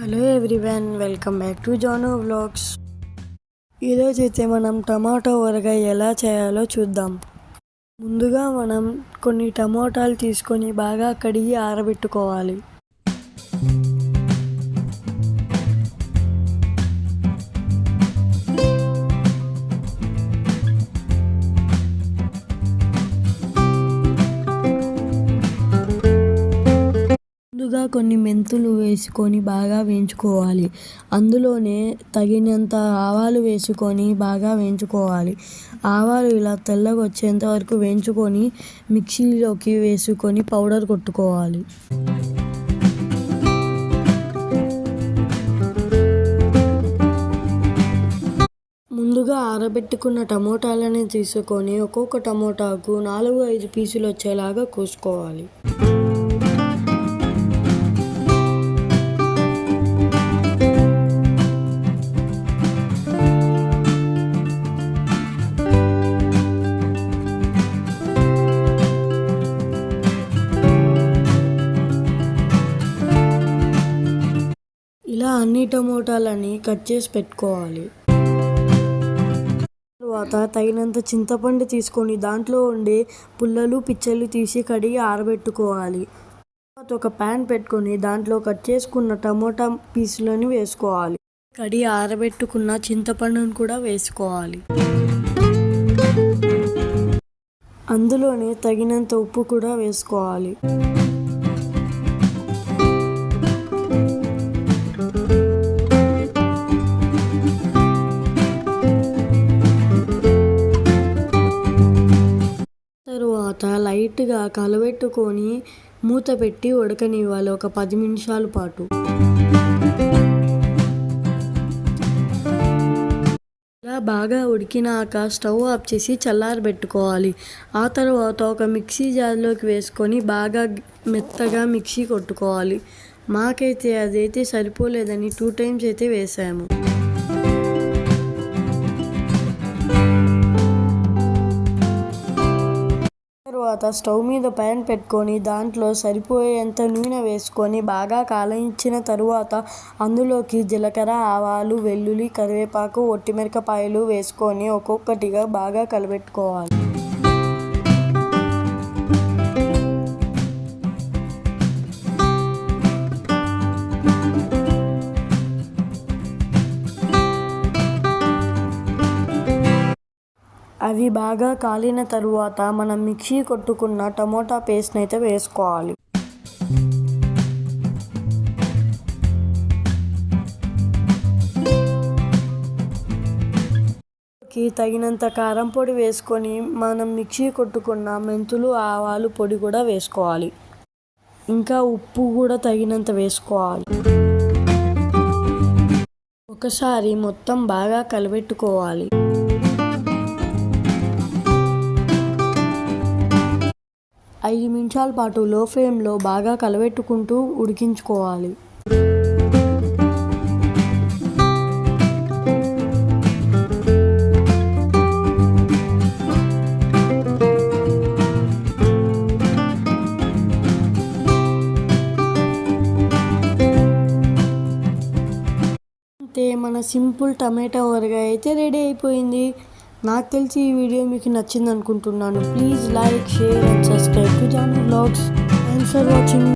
Hello everyone welcome back to Janu vlogs ఈరోజు అయితే మనం టమాటో ఊరగాయ ఎలా చేయాలో చూద్దాం. ముందుగా మనం కొన్ని టమోటాలు తీసుకొని బాగా కడిగి ఆరబెట్టుకోవాలి. ముందుగా కొన్ని మెంతులు వేసుకొని బాగా వేయించుకోవాలి. అందులోనే తగినంత ఆవాలు వేసుకొని బాగా వేయించుకోవాలి. ఆవాలు ఇలా తెల్లగా వచ్చేంత వరకు వేయించుకొని మిక్సీలోకి వేసుకొని పౌడర్ కొట్టుకోవాలి. ముందుగా ఆరబెట్టుకున్న టమోటాలని తీసుకొని ఒక్కొక్క టమోటాకు నాలుగు ఐదు పీసులు వచ్చేలాగా కోసుకోవాలి. ఇలా అన్ని టమోటాలని కట్ చేసి పెట్టుకోవాలి. తర్వాత తగినంత చింతపండు తీసుకొని దాంట్లో ఉండే పుల్లలు పిచ్చలు తీసి కడిగి ఆరబెట్టుకోవాలి. తర్వాత ఒక ప్యాన్ పెట్టుకొని దాంట్లో కట్ చేసుకున్న టమోటా పీసులను వేసుకోవాలి. కడిగి ఆరబెట్టుకున్న చింతపండును కూడా వేసుకోవాలి. అందులోనే తగినంత ఉప్పు కూడా వేసుకోవాలి. లైట్గా కలబెట్టుకొని మూత పెట్టి ఉడకనివ్వాలి ఒక పది నిమిషాల పాటు. ఇలా బాగా ఉడికినాక స్టవ్ ఆఫ్ చేసి చల్లారబెట్టుకోవాలి ఆ తర్వాత ఒక మిక్సీ జార్లోకి వేసుకొని బాగా మెత్తగా మిక్సీ కొట్టుకోవాలి. మాకైతే అదైతే సరిపోలేదని టూ టైమ్స్ అయితే వేసాము. తర్వాత స్టవ్ మీద ప్యాన్ పెట్టుకొని దాంట్లో సరిపోయేంత నూనె వేసుకొని బాగా కాలయించిన తరువాత అందులోకి జీలకర్ర ఆవాలు వెల్లుల్లి కరివేపాకు ఒట్టిమిరపకాయలు వేసుకొని ఒక్కొక్కటిగా బాగా కలబెట్టుకోవాలి. అవి బాగా కాలిన తరువాత మనం మిక్సీ కొట్టుకున్న టమోటా పేస్ట్ని అయితే వేసుకోవాలి. తగినంత కారం పొడి వేసుకొని మనం మిక్సీ కొట్టుకున్న మెంతులు ఆవాలు పొడి కూడా వేసుకోవాలి. ఇంకా ఉప్పు కూడా తగినంత వేసుకోవాలి. ఒకసారి మొత్తం బాగా కలబెట్టుకోవాలి. ఐదు నిమిషాల పాటు లో ఫ్లేమ్లో బాగా కలబెట్టుకుంటూ ఉడికించుకోవాలి. అంతే మన సింపుల్ టమాటా ఊరగాయ అయితే రెడీ అయిపోయింది. నాకు తెలిసి ఈ వీడియో మీకు నచ్చింది అనుకుంటున్నాను please like share and subscribe to Janu blogs thanks for watching